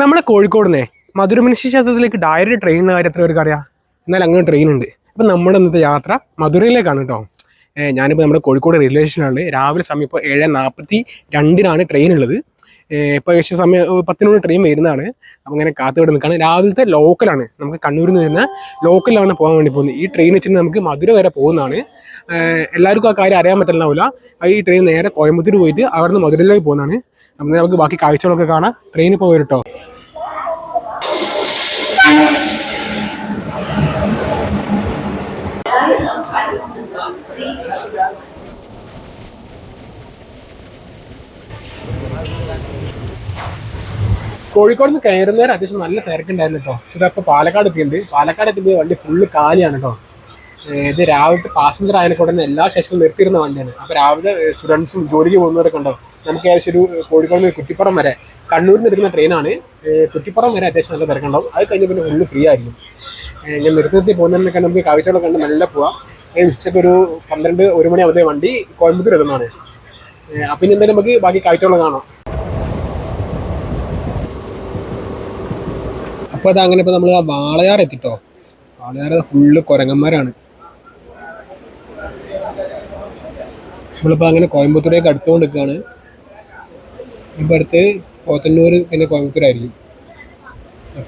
നമ്മുടെ കോഴിക്കോട് നിന്നേ മധുരമനുഷ്യ ക്ഷേത്രത്തിലേക്ക് ഡയറക്റ്റ് ട്രെയിനിന്റെ കാര്യം എത്ര പേർക്ക് അറിയാം? എന്നാൽ അങ്ങനെ ട്രെയിൻ ഉണ്ട്. അപ്പം നമ്മുടെ ഇന്നത്തെ യാത്ര മധുരയിലേക്കാണ് കേട്ടോ. ഞാനിപ്പോൾ നമ്മുടെ കോഴിക്കോട് റെയിൽവേ സ്റ്റേഷനാണ് രാവിലെ സമയം ഇപ്പോൾ ഏഴ് നാൽപ്പത്തി രണ്ടിനാണ് ട്രെയിൻ ഉള്ളത് ഇപ്പോൾ ഏകദേശം സമയം പത്തിനോട് ട്രെയിൻ വരുന്നതാണ്. അപ്പം അങ്ങനെ കാത്തുവിടെ നിൽക്കുകയാണ് രാവിലത്തെ ലോക്കലാണ് നമുക്ക് കണ്ണൂരിൽ നിന്ന് വരുന്ന ലോക്കലാണ് പോകാൻ വേണ്ടി പോകുന്നത്. ഈ ട്രെയിൻ വെച്ചിട്ട് നമുക്ക് മധുര വരെ പോകുന്നതാണ്. എല്ലാവർക്കും ആ കാര്യം അറിയാൻ പറ്റുന്നുണ്ടാവില്ല ഈ ട്രെയിൻ നേരെ കോയമ്പത്തൂർ പോയിട്ട് അവിടെ നിന്ന് മധുരയിലേക്ക് പോകുന്നതാണ്. അപ്പം നമുക്ക് ബാക്കി കാഴ്ചകളൊക്കെ കാണാം. ട്രെയിനിൽ പോയി കേട്ടോ കോഴിക്കോട് നിന്ന് കയറുന്നേരം അത്യാവശ്യം നല്ല തിരക്കുണ്ടായിരുന്നു കേട്ടോ പക്ഷേ ഇതപ്പോൾ പാലക്കാട് എത്തിയിട്ടുണ്ട്. പാലക്കാട് എത്തിയത് വണ്ടി ഫുള്ള് കാലിയാണ് കേട്ടോ ഇത് രാവിലത്തെ പാസഞ്ചർ ആയതിനെ തന്നെ എല്ലാ സ്റ്റേഷനിലും നിർത്തിയിരുന്ന വണ്ടിയാണ്. അപ്പോൾ രാവിലെ സ്റ്റുഡൻസും ജോലിക്ക് പോകുന്നവരൊക്കെ ഉണ്ടോ? നമുക്ക് ഏകദേശം ഒരു കോഴിക്കോട് കുറ്റിപ്പുറം വരെ കണ്ണൂരിൽ നിന്ന് എടുക്കുന്ന ട്രെയിനാണ്. കുറ്റിപ്പുറം വരെ അത്യാവശ്യം നല്ല തിരക്കുണ്ടാവും. അത് കഴിഞ്ഞ് പിന്നെ ഒന്ന് ഫ്രീ ആയിരിക്കും. ഞാൻ നിർത്തി നിർത്തി പോകുന്നതിനൊക്കെ നമുക്ക് കാഴ്ചകളൊക്കെ കണ്ട് നല്ല പോവാം. ഉച്ചയ്ക്ക് ഒരു പന്ത്രണ്ട് ഒരു മണി അവധി വണ്ടി കോയമ്പത്തൂർ എത്തുന്നതാണ്. അപ്പം ഇനി എന്തായാലും നമുക്ക് ബാക്കി കാഴ്ചകളൊക്കെ കാണാം. അപ്പോൾ അത് അങ്ങനെ ഇപ്പോൾ നമ്മൾ ആ വാളയാർ എത്തിട്ടോ. വാളയാർ ഫുള്ള് കുരങ്ങന്മാരാണ്. നമ്മളിപ്പോൾ അങ്ങനെ കോയമ്പത്തൂരേക്ക് അടുത്തുകൊണ്ട് നിൽക്കുകയാണ്. ഇപ്പം അടുത്ത് പോത്തന്നൂർ പിന്നെ കോയമ്പത്തൂരായിരിക്കും.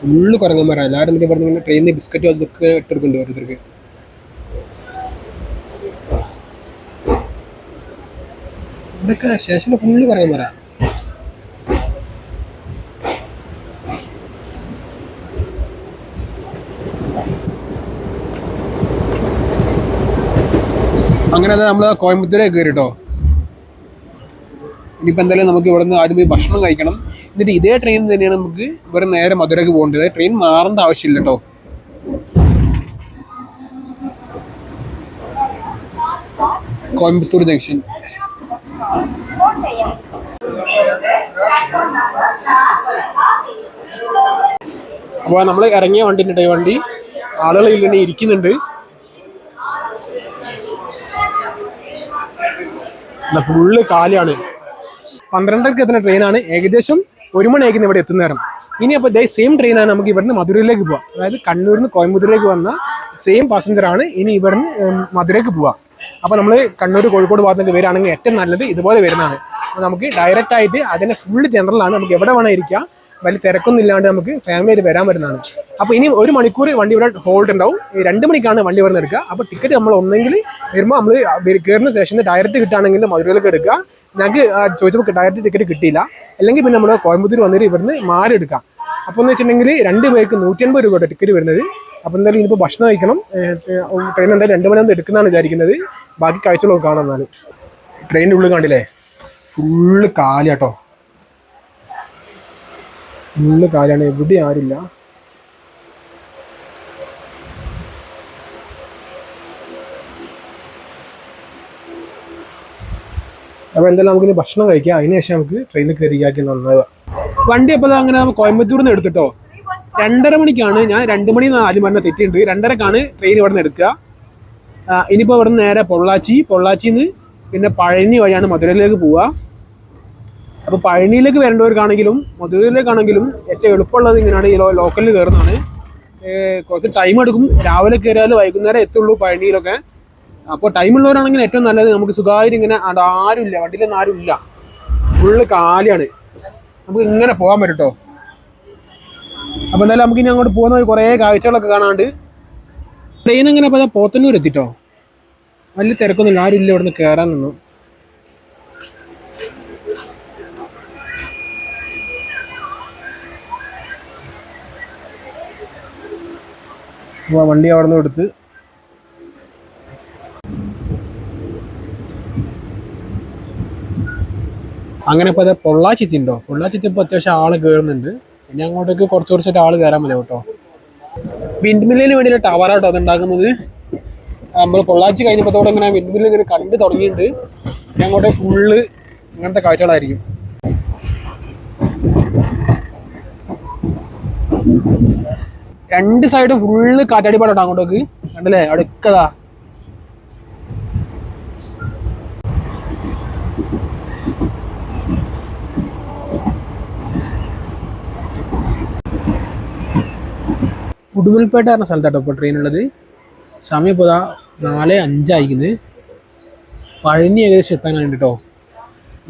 ഫുള്ള് കുരങ്ങന്മാരാണ് എല്ലാവരും എന്നിട്ട് ഇവിടെ നിന്ന് ട്രെയിനിൽ ബിസ്ക്കറ്റ് അതൊക്കെ ഇട്ടെടുക്കുന്നുണ്ട് ഓരോരുത്തർക്ക്. ഇവിടെയൊക്കെ ശേഷം ഫുള്ള് കുരങ്ങന്മാരാണ് അങ്ങനെ നമ്മൾ കോയമ്പത്തൂരേ കയറി കേട്ടോ ഇനിയിപ്പോൾ എന്തായാലും നമുക്ക് ഇവിടെ നിന്ന് ആദ്യം പോയി ഭക്ഷണം കഴിക്കണം. എന്നിട്ട് ഇതേ ട്രെയിൻ തന്നെയാണ് നമുക്ക് ഇവിടെ നേരെ മധുരയ്ക്ക് പോകേണ്ടത്. ട്രെയിൻ മാറേണ്ട ആവശ്യമില്ല കേട്ടോ. കോയമ്പത്തൂർ ജംഗ്ഷൻ അപ്പോൾ നമ്മൾ ഇറങ്ങിയ വണ്ടി ഉണ്ട് വണ്ടി. ആളുകൾ ഇതിൽ തന്നെ ഇരിക്കുന്നുണ്ട്. ഫുള്ള് കാലിയാണ്. പന്ത്രണ്ടരക്ക് എത്തുന്ന ട്രെയിനാണ് ഏകദേശം ഒരു മണിയായിരിക്കും ഇവിടെ എത്തുന്ന നേരം. ഇനി അപ്പോൾ ഇതേ സെയിം ട്രെയിനാണ് നമുക്ക് ഇവിടുന്ന് മധുരയിലേക്ക് പോവാം. അതായത് കണ്ണൂരിൽ നിന്ന് കോയമ്പത്തൂരിലേക്ക് വന്ന സെയിം പാസഞ്ചർ ആണ് ഇനി ഇവിടുന്ന് മധുരയ്ക്ക് പോവാം. അപ്പോൾ നമ്മൾ കണ്ണൂർ കോഴിക്കോട് ഭാഗത്തേക്ക് വരികയാണെങ്കിൽ ഏറ്റവും നല്ലത് ഇതുപോലെ വരുന്നതാണ്. നമുക്ക് ഡയറക്റ്റ് ആയിട്ട് അതിന്റെ ഫുള്ള് ജനറലാണ് നമുക്ക് എവിടെ വേണം ഇരിക്കാം. വലിയ തിരക്കൊന്നും ഇല്ലാണ്ട് നമുക്ക് ഫാമിലിയായിട്ട് വരാൻ പറ്റുന്നതാണ്. അപ്പോൾ ഇനി ഒരു മണിക്കൂർ വണ്ടി ഇവിടെ ഹോൾഡ് ഉണ്ടാവും. രണ്ട് മണിക്കാണ് വണ്ടി ഇവിടെ എടുക്കുക. അപ്പോൾ ടിക്കറ്റ് നമ്മൾ ഒന്നെങ്കിൽ വരുമ്പോൾ നമ്മൾ കയറുന്ന സ്റ്റേഷനിൽ ഡയറക്റ്റ് കിട്ടുകയാണെങ്കിൽ മധുരയിലേക്ക് എടുക്കുക. ഞങ്ങൾക്ക് ചോദിച്ചപ്പോൾ ഡയറക്റ്റ് ടിക്കറ്റ് കിട്ടിയില്ല. അല്ലെങ്കിൽ പിന്നെ നമ്മൾ കോയമ്പത്തൂർ വന്നിട്ട് ഇവിടുന്ന് മാറി എടുക്കാം. അപ്പോൾ എന്ന് വെച്ചിട്ടുണ്ടെങ്കിൽ രണ്ട് പേർക്ക് നൂറ്റി അൻപത് രൂപയുടെ ടിക്കറ്റ് വരുന്നത്. അപ്പോൾ എന്തായാലും ഇനിയിപ്പോൾ ഭക്ഷണം കഴിക്കണം. ട്രെയിൻ എന്തായാലും രണ്ട് മണിയാകുമ്പോൾ എടുക്കുന്നതാണ് വിചാരിക്കുന്നത്. ബാക്കി കാഴ്ചകളൊക്കെ കാണാം എന്നാൽ ട്രെയിനിന്റെ ഉള്ളിൽ കണ്ടില്ലേ? ഫുള്ള് കാലിയാട്ടോ. ഫുള്ള് കാലാണ് എവിടെ ആരില്ല അപ്പോൾ എന്തായാലും നമുക്ക് ഭക്ഷണം കഴിക്കാം. അതിനുശേഷം നമുക്ക് ട്രെയിനിൽ കയറിയാക്കി നന്നാവുക. വണ്ടി അപ്പോൾ അങ്ങനെ കോയമ്പത്തൂരിൽ നിന്ന് എടുത്തിട്ടോ. രണ്ടര മണിക്കാണ് ഞാൻ രണ്ട് മണി ആദ്യം പറഞ്ഞ തെറ്റിയുണ്ട് രണ്ടരക്കാണ് ട്രെയിൻ ഇവിടെ നിന്ന് എടുക്കുക ഇനിയിപ്പോ ഇവിടെ നിന്ന് നേരെ പൊള്ളാച്ചി. പൊള്ളാച്ചിന്ന് പിന്നെ പഴനി വഴിയാണ് മധുരയിലേക്ക് പോവുക. അപ്പോൾ പഴനിയിലേക്ക് വരേണ്ടവർക്കാണെങ്കിലും മധുരയിലേക്കാണെങ്കിലും ഏറ്റവും എളുപ്പമുള്ളത് ഇങ്ങനെയാണ് ഈ ലോക്കലിൽ കയറുന്നതാണ്. കുറച്ച് ടൈം എടുക്കും. രാവിലെ കയറിയാൽ വൈകുന്നേരം എത്തുള്ളൂ പഴനിയിലൊക്കെ. അപ്പോൾ ടൈമുള്ളവരാണെങ്കിൽ ഏറ്റവും നല്ലത് നമുക്ക് സുഖമായിട്ട് ഇങ്ങനെ ആരും ഇല്ല വണ്ടിയിലൊന്നും ആരും ഇല്ല ഫുള്ള് കാലിയാണ്. നമുക്ക് ഇങ്ങനെ പോകാൻ പറ്റും കേട്ടോ അപ്പോൾ എന്തായാലും നമുക്ക് ഇനി അങ്ങോട്ട് പോകുന്ന കുറേ കാഴ്ചകളൊക്കെ കാണാണ്ട്. ട്രെയിൻ അങ്ങനെ അപ്പോൾ പോത്തന്നൂർ എത്തിട്ടോ? വലിയ തിരക്കൊന്നുമില്ല ആരും ഇല്ല ഇവിടുന്ന് കയറാൻ നിന്നു. വണ്ടി അവിടെ നിന്ന് എടുത്ത്. അങ്ങനെ ഇപ്പോൾ അത് പൊള്ളാച്ചി ഉണ്ടോ പൊള്ളാച്ചിത്തി ഇപ്പോൾ അത്യാവശ്യം ആൾ കയറുന്നുണ്ട് പിന്നെ അങ്ങോട്ടേക്ക് കുറച്ച് കുറച്ചായിട്ട് ആൾ കയറാൻ മതി കേട്ടോ. വിൻഡ് മില്ലിന് വേണ്ടിയുള്ള ടവറാട്ടോ അത് ഉണ്ടാക്കുന്നത് നമ്മൾ പൊള്ളാച്ചി കഴിഞ്ഞപ്പോഴത്തോടെ ഇങ്ങനെ വിൻഡ് മില്ല് ഇങ്ങനെ കണ്ട് തുടങ്ങിയിട്ടുണ്ട്. പിന്നെ അങ്ങോട്ടേ ഫുള്ള് ഇങ്ങനത്തെ കാഴ്ചകളായിരിക്കും. രണ്ട് സൈഡും ഫുള്ള് കാറ്റാടിപ്പാടാട്ടോ അങ്ങോട്ടേക്ക്. കണ്ടല്ലേ? അടുക്കതാ. ഉടുമ്പൽപേട്ട പറഞ്ഞ സ്ഥലത്താട്ടോ ഇപ്പോൾ ട്രെയിൻ ഉള്ളത്. സമയം ഇപ്പോൾ ഇതാ നാല് അഞ്ചായിരിക്കുന്നത് പഴനി ഏകദേശം എത്താനാണ് കേട്ടോ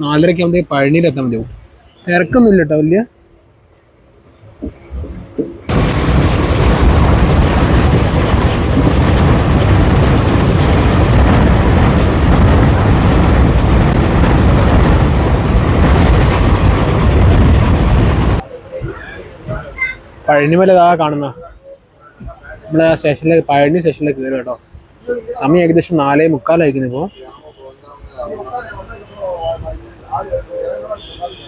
നാലരയ്ക്ക് ആകുമ്പോഴത്തേക്ക് പഴനിയിൽ എത്താൻ മതിയാവും തിരക്കൊന്നും ഇല്ല കേട്ടോ വലിയ പഴനിമല ഇതാ കാണുന്ന. നമ്മളെ ആ സ്റ്റേഷനിലേക്ക് പഴനി സ്റ്റേഷനിലേക്ക് കയറും കേട്ടോ. സമയം ഏകദേശം നാലേ മുക്കാലായിരിക്കുന്നു ഇപ്പോൾ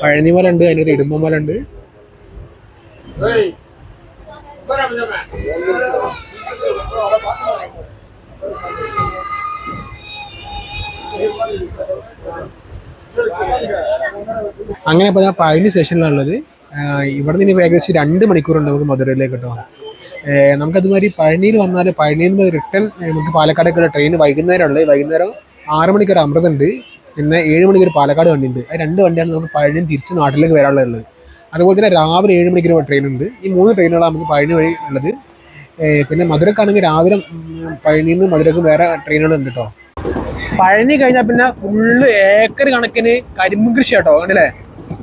പഴനിമല ഉണ്ട് അതിന്റെ അടുത്ത് ഇടുമ്പമല ഉണ്ട്. അങ്ങനെ ഇപ്പോൾ ഞാൻ പഴനി സ്റ്റേഷനിലുള്ളത് ഇവിടെ നിന്ന് ഏകദേശം രണ്ട് മണിക്കൂറുണ്ട് നമുക്ക് മധുരയിലേക്ക് കേട്ടോ. നമുക്കതുമാതിരി പഴനിയിൽ വന്നാൽ പഴനിയിൽ നിന്ന് റിട്ടേൺ നമുക്ക് പാലക്കാടേക്കുള്ള ട്രെയിൻ വൈകുന്നേരം ഉള്ളത് വൈകുന്നേരം ആറ് മണിക്ക് ഒരു അമൃതുണ്ട്. പിന്നെ ഏഴ് മണിക്ക് ഒരു പാലക്കാട് വണ്ടി ഉണ്ട് ആ രണ്ട് വണ്ടിയാണ് നമുക്ക് പഴനി തിരിച്ച് നാട്ടിലേക്ക് വരാനുള്ളത്. അതുപോലെ തന്നെ രാവിലെ ഏഴ് മണിക്ക് ഒരു ട്രെയിൻ ഉണ്ട്. ഈ മൂന്ന് ട്രെയിനുകളാണ് നമുക്ക് പഴനി വഴി ഉള്ളത്. പിന്നെ മധുരക്കാണെങ്കിൽ രാവിലെ പഴനിയിൽ നിന്ന് മധുരക്ക് വേറെ ട്രെയിനുകളുണ്ട് കേട്ടോ പഴനി കഴിഞ്ഞാൽ പിന്നെ ഫുള്ള് ഏക്കർ കണക്കിന് കരിമ്പ് കൃഷി കേട്ടോ കണ്ടില്ലേ?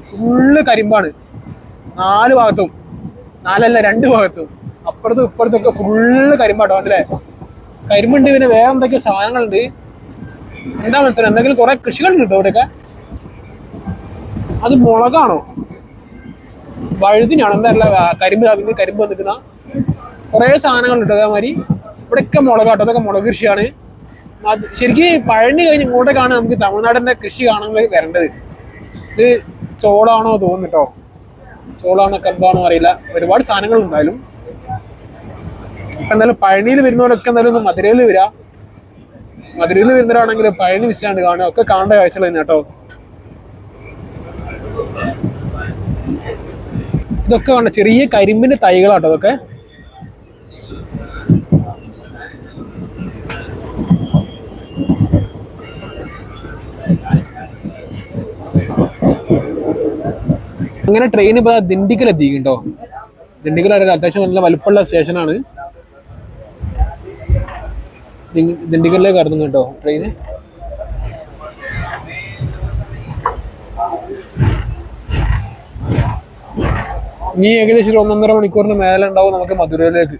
ഫുള്ള് കരിമ്പാണ്. നാല് ഭാഗത്തും. നാലല്ല രണ്ട് ഭാഗത്തും. അപ്പുറത്തും ഇപ്പുറത്തും ഒക്കെ ഫുള്ള് കരിമ്പാട്ടോ അല്ലേ കരിമ്പുണ്ട് പിന്നെ വേറെ എന്തൊക്കെയോ സാധനങ്ങളുണ്ട്. എന്താ മനസ്സിലായി? എന്തെങ്കിലും കുറെ കൃഷികളുണ്ട് കേട്ടോ ഇവിടെയൊക്കെ. അത് മുളകാണോ? വഴുതിനാണ്? അല്ല കരിമ്പ് അതിന് കരിമ്പ് വന്നിക്കുന്ന കുറേ സാധനങ്ങളുണ്ട് അതേമാതിരി ഇവിടെയൊക്കെ മുളകാട്ടോ അതൊക്കെ മുളക് കൃഷിയാണ്. അത് ശരിക്കും പഴഞ്ഞു കഴിഞ്ഞ് ഇങ്ങോട്ടേക്കാണ് നമുക്ക് തമിഴ്നാടിന്റെ കൃഷി കാണാൻ വരേണ്ടത്. ഇത് ചോളാണോ തോന്നുന്നുട്ടോ ചോളാണോ കമ്പാണോ അറിയില്ല. ഒരുപാട് സാധനങ്ങൾ ഉണ്ടായാലും. എന്തായാലും പഴനിയിൽ വരുന്നവരൊക്കെ എന്തായാലും ഒന്ന് മധുരയിൽ വരാ. മധുരയിൽ വരുന്നവരാണെങ്കിൽ പഴനി വിശാണ്ട് കാണുക. ഒക്കെ കാണേണ്ട കാഴ്ചകൾ തന്നെ കേട്ടോ. ഇതൊക്കെ വേണ്ട ചെറിയ കരിമ്പിന്റെ തൈകളാട്ടോ ഇതൊക്കെ. അങ്ങനെ ട്രെയിൻ ഇപ്പൊ ദിണ്ടിക്കൽ എത്തിക്കുണ്ടോ ദിണ്ടിക്കൽ അത്യാവശ്യം നല്ല വലുപ്പമുള്ള സ്റ്റേഷനാണ് ദി- ദിണ്ടിക്കലിലേക്ക് കേട്ടോ ട്രെയിന് ഇനി ഏകദേശം ഒരു ഒന്നൊന്നര മണിക്കൂറിന് മേലെ ഉണ്ടാവും നമുക്ക് മധുരയിലേക്ക്.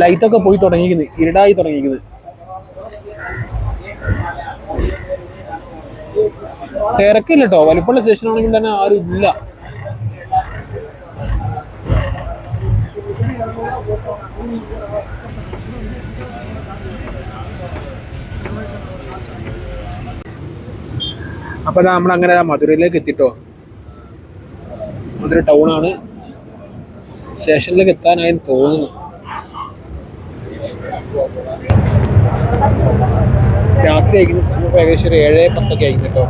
ലൈറ്റൊക്കെ പോയി തുടങ്ങിയിരിക്കുന്നത് ഇരുടായി തുടങ്ങിയിരിക്കുന്നത് തിരക്കില്ല കേട്ടോ വലിപ്പമുള്ള സ്റ്റേഷൻ ആണെങ്കിൽ തന്നെ ആരും ഇല്ല. അപ്പൊ നമ്മൾ അങ്ങനെ മധുരയിലേക്ക് എത്തിട്ടോ. മധുര ടൗൺ ആണ്. സ്റ്റേഷനിലേക്ക് എത്താനായി തോന്നുന്നു. രാത്രി അയക്കുന്ന സമയം ഏകദേശം ഒരു ഏഴ് പത്തൊക്കെ ആയിരുന്നു കേട്ടോ.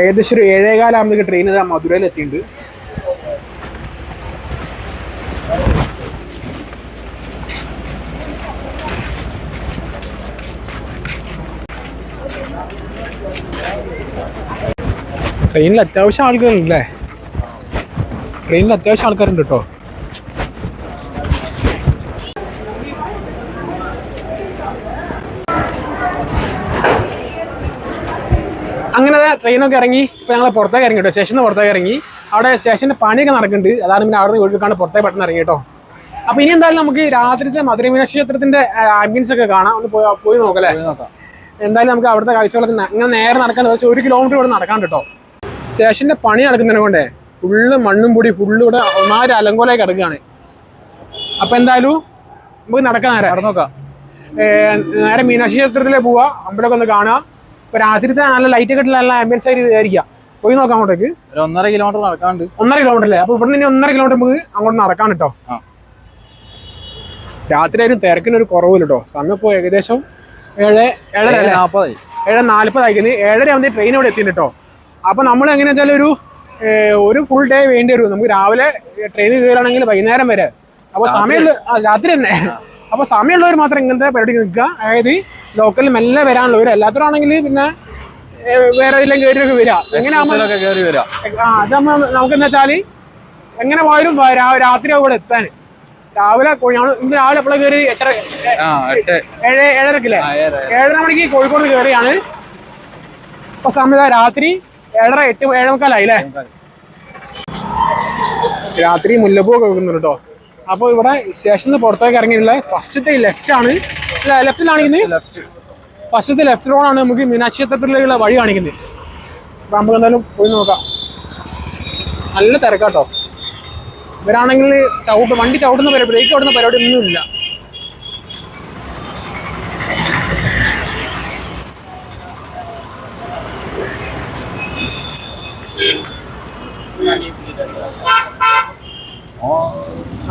ഏകദേശം ഒരു ഏഴേകാലാകുമ്പോഴേക്ക് ട്രെയിൻ മധുരയിൽ എത്തിയിട്ടുണ്ട് ട്രെയിനിൽ അത്യാവശ്യം ആൾക്കാരുണ്ടല്ലേ ട്രെയിനിൽ അത്യാവശ്യം ആൾക്കാരുണ്ട് കേട്ടോ അങ്ങനെ ട്രെയിനൊക്കെ ഇറങ്ങി ഇപ്പൊ ഞങ്ങൾ പുറത്തേക്ക് ഇറങ്ങി കേട്ടോ സ്റ്റേഷൻ പുറത്തേക്ക് ഇറങ്ങി. അവിടെ സ്റ്റേഷന്റെ പണിയൊക്കെ നടക്കുന്നുണ്ട്. അതാണ് പിന്നെ അവിടെ നിന്ന് വീട്ടിൽ പുറത്തേക്ക് പെട്ടെന്ന് ഇറങ്ങി കേട്ടോ അപ്പൊ ഇനി എന്തായാലും നമുക്ക് രാത്രിത്തെ മധുര മീനാക്ഷി ക്ഷേത്രത്തിന്റെ ആംബിയൻസ് ഒക്കെ കാണാം. ഒന്ന് പോയി പോയി നോക്കല്ലേ എന്തായാലും നമുക്ക് അവിടുത്തെ കാഴ്ചകളൊക്കെ ഇങ്ങനെ നേരെ നടക്കാൻ ഒരു കിലോമീറ്റർ ഇവിടെ നടക്കാൻ കേട്ടോ സ്റ്റേഷന്റെ പണി നടക്കുന്നതിനെ കൊണ്ടേ ഫുള്ള് മണ്ണും പൊടി ഫുള്ള് ഇവിടെ ഒന്നാമത് അലങ്കോലായി കിടക്കുകയാണ്. അപ്പൊ എന്തായാലും നമുക്ക് നടക്കാൻ നേരെ. നോക്കാം. നേരെ മീനാക്ഷി ക്ഷേത്രത്തിലേ പോവാ. അമ്പലമൊക്കെ ഒന്ന് കാണുക ഇപ്പൊ രാത്രിത്തെ നല്ല ലൈറ്റ് ഒക്കെ നല്ല ആംബിയൻസ് ആയിട്ട് വിചാരിക്കാം പോയി നോക്കാം അങ്ങോട്ടേക്ക്. ഒന്നര കിലോമീറ്റർ നടക്കാണ്ട്. ഒന്നര കിലോമീറ്റർ അല്ലേ? അപ്പൊ ഇവിടെ നിന്ന് ഒന്നര കിലോമീറ്റർ നമുക്ക് അങ്ങോട്ട് നടക്കാൻ കേട്ടോ. രാത്രി ആയിരുന്നു തിരക്കിനൊരു കുറവില്ല കേട്ടോ സമയം ഇപ്പോൾ ഏകദേശം ഏഴ് ഏഴര നാൽപ്പതായി ഏഴ് നാല്പതായിരിക്കുന്നത് ഏഴര ആവുമ്പോൾ ട്രെയിൻ ഇവിടെ എത്തിയിട്ടുണ്ട് കേട്ടോ അപ്പൊ നമ്മൾ എങ്ങനെയാ വെച്ചാൽ ഒരു ഒരു ഫുൾ ഡേ വേണ്ടി വരും. നമുക്ക് രാവിലെ ട്രെയിൻ കയറുകയാണെങ്കിൽ വൈകുന്നേരം വരെ. അപ്പോൾ സമയമുള്ള രാത്രി തന്നെ. അപ്പൊ സമയമുള്ളവർ മാത്രം ഇങ്ങനത്തെ പരിപാടിക്ക് നിൽക്കുക. അതായത് ലോക്കലിൽ മെല്ലെ വരാനുള്ളവർ എല്ലാത്തരാണെങ്കിൽ പിന്നെ വേറെ ഇതിലും കയറിയൊക്കെ വരിക. എങ്ങനെ ആവുമ്പോ ബസ്സിലൊക്കെ കയറി വരാം ആ അതാകുമ്പോ നമുക്ക് എന്താ വെച്ചാൽ എങ്ങനെ പോയാലും രാത്രി അവിടെ എത്താൻ. രാവിലെ ഇന്ന് രാവിലെ എപ്പോഴും കയറി എട്ടര ഏഴ് ഏഴരക്കില്ലേ ഏഴര. ഏഴര മണിക്ക് കോഴിക്കോട് കയറിയാണ് ഇപ്പൊ സമയത്ത് രാത്രി ഏഴര എട്ട് ഏഴേമുക്കാലായി അല്ലേ രാത്രി മുല്ലപ്പൂ ഒക്കെ വെക്കുന്നുണ്ട് കേട്ടോ അപ്പോൾ ഇവിടെ സ്റ്റേഷനിൽ പുറത്തേക്ക് ഇറങ്ങിയുള്ള ഫസ്റ്റത്തെ ലെഫ്റ്റ് ആണ്. ലെഫ്റ്റിലാണെങ്കിൽ ലെഫ്റ്റ് ഫസ്റ്റത്തെ ലെഫ്റ്റ് റോഡാണ് നമുക്ക് മീനാക്ഷി ക്ഷേത്രത്തിലേക്കുള്ള വഴി കാണിക്കുന്നത്. അപ്പൊ നമുക്ക് എന്തായാലും പോയി നോക്കാം. നല്ല തിരക്കാട്ടോ. ഇവരാണെങ്കിൽ ചവിട്ട് വണ്ടി ചവിട്ടുന്ന പരിപാടി ബ്രേക്ക് ഓടുന്ന പരിപാടി ഒന്നുമില്ല.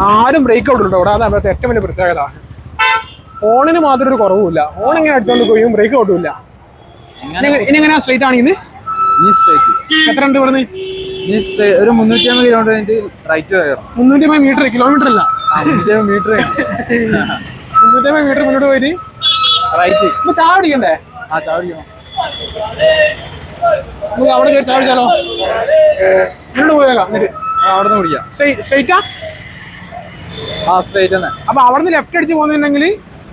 ആരും ബ്രേക്ക് ഔട്ട് ഉണ്ടോ അതാ അതാണ് അവിടുത്തെ ഏറ്റവും വലിയ പ്രത്യേകത. ഓണിന് മാത്രം ഒരു കുറവുമില്ല. ഫോൺ ഇങ്ങനെ അടിച്ചോണ്ട് പോയും ബ്രേക്ക് ഔട്ടും ഇല്ല. ഇനി എങ്ങനെയാ സ്ട്രൈറ്റ് ഈ സ്ട്രേറ്റ് എത്ര ഉണ്ട് ഇവിടുന്ന്? ഒരു മുന്നൂറ്റി അമ്പത് കിലോമീറ്റർ റൈറ്റ് മുന്നൂറ്റി അമ്പത് മീറ്റർ കിലോമീറ്റർ അല്ല. മുന്നൂറ്റി അമ്പത് മീറ്റർ മുന്നൂറ്റി അമ്പത് മീറ്റർ മുന്നോട്ട് പോയിട്ട്. റൈറ്റ് ഇപ്പൊ ആ നമുക്ക് അവിടെ ചാവടിച്ചാലോ മുന്നോട്ട് പോയേക്കാം അവിടെ നിന്ന് സ്ട്രൈറ്റാ ആ സ്ട്രേറ്റ് തന്നെ. അപ്പൊ അവിടുന്ന് ലെഫ്റ്റ് അടിച്ച് പോകുന്നുണ്ടെങ്കിൽ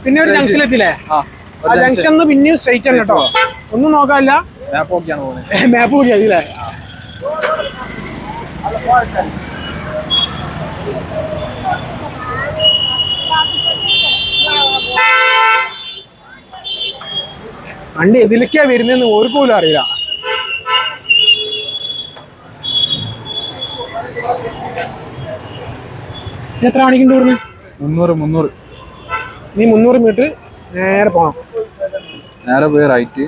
പിന്നെ ഒരു ജംഗ്ഷൻ എത്തില്ലേ ആ ജംഗ്ഷൻ പിന്നെയും സ്ട്രൈറ്റ് ആണ് കേട്ടോ. ഒന്നും നോക്കാനില്ല. മാപ്പ് നോക്കിയാണ് പോകുന്നത് മാപ്പ് അതില്ലേ? വണ്ടി എതിലേക്കാ വരുന്നതെന്ന് ഒരു പോലും അറിയില്ല. എത്ര കാണിക്കണ്ട ഇവിടുന്ന്? മുന്നൂറ് മുന്നൂറ്. നീ മുന്നൂറ് മീറ്റർ നേരെ പോണം. നേരെ പോയി റൈറ്റ്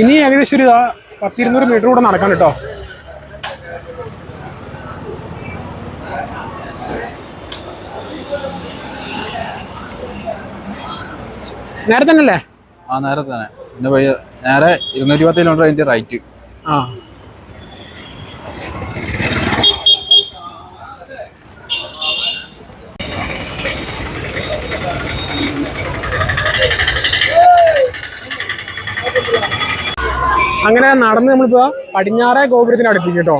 ഇനി ഏകദേശം ഒരു പത്തിരുന്നൂറ് മീറ്റർ കൂടെ നടക്കാൻ കേട്ടോ. നേരെ തന്നെ അല്ലേ ആ നേരെ തന്നെ. പിന്നെ നേരെ ഇരുന്നൂറ്റി പത്ത് കിലോമീറ്റർ അതിന്റെ റൈറ്റ് ആ. അങ്ങനെ നടന്ന് നമ്മളിപ്പോ പടിഞ്ഞാറേ ഗോപുരത്തിന് അടുത്തേക്ക് കേട്ടോ.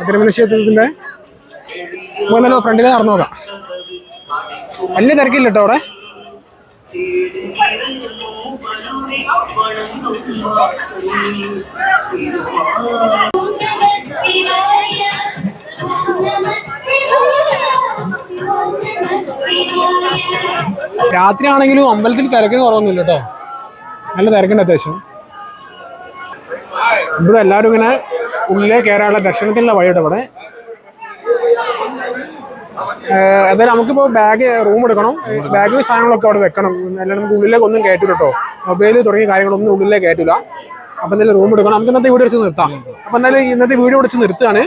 തിരുമല ക്ഷേത്രത്തിന്റെ ഫ്രണ്ടിൽ നടന്നു നോക്കാം. വലിയ തിരക്കില്ല കേട്ടോ അവിടെ. രാത്രി ആണെങ്കിലും അമ്പലത്തിൽ തിരക്കിന് കുറവൊന്നുമില്ല കേട്ടോ. നല്ല തിരക്കുണ്ട് അത്യാവശ്യം. ഇവിടെ എല്ലാവരും ഇങ്ങനെ ഉള്ളിലേ കയറാനുള്ള ദർശനത്തിനുള്ള വഴിയുടെ ഇവിടെ. എന്തായാലും നമുക്കിപ്പോൾ ബാഗ് റൂം എടുക്കണം. ബാഗിൽ സാധനങ്ങളൊക്കെ അവിടെ വെക്കണം. അല്ലാണ്ട് നമുക്ക് ഉള്ളിലേക്ക് ഒന്നും കയറ്റൂല കേട്ടോ. മൊബൈൽ തുടങ്ങിയ കാര്യങ്ങളൊന്നും ഉള്ളിലേക്ക് കയറ്റില്ല അപ്പം എന്തായാലും റൂം എടുക്കണം. നമുക്ക് ഇന്നത്തെ വീഡിയോ വെച്ച് നിർത്താം. അപ്പം എന്തായാലും ഇന്നത്തെ വീഡിയോ വെച്ച് നിർത്തുകയാണ്.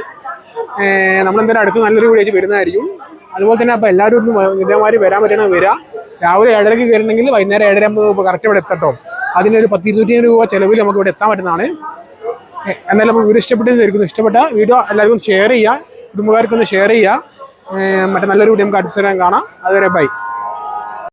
നമ്മളെന്തായാലും അടുത്ത് നല്ലൊരു വീഡിയോ വരുന്നതായിരിക്കും. അതുപോലെ തന്നെ അപ്പോൾ എല്ലാവരും ഒന്ന് ഇതേമാതിരി വരാൻ പറ്റണം വരിക. രാവിലെ ഏഴരയ്ക്ക് കയറണമെങ്കിൽ വൈകുന്നേരം ഏഴര ആകുമ്പോൾ കറക്റ്റ് ഇവിടെ എത്തട്ടോ. അതിനൊരു പത്ത് ഇരുന്നൂറ്റി രൂപ ചിലവിൽ നമുക്ക് ഇവിടെ എത്താൻ പറ്റുന്നതാണ്. എന്നാലും നമുക്ക് വീഡിയോ ഇഷ്ടപ്പെട്ടെന്ന് ഇഷ്ടപ്പെട്ട വീഡിയോ എല്ലാവർക്കും ഷെയർ ചെയ്യുക. കുടുംബക്കാർക്കൊന്ന് ഷെയർ ചെയ്യുക. മറ്റേ നല്ലൊരു വീഡിയോ നമുക്ക് അടുത്ത തരാൻ കാണാം. അതുവരെ ബൈ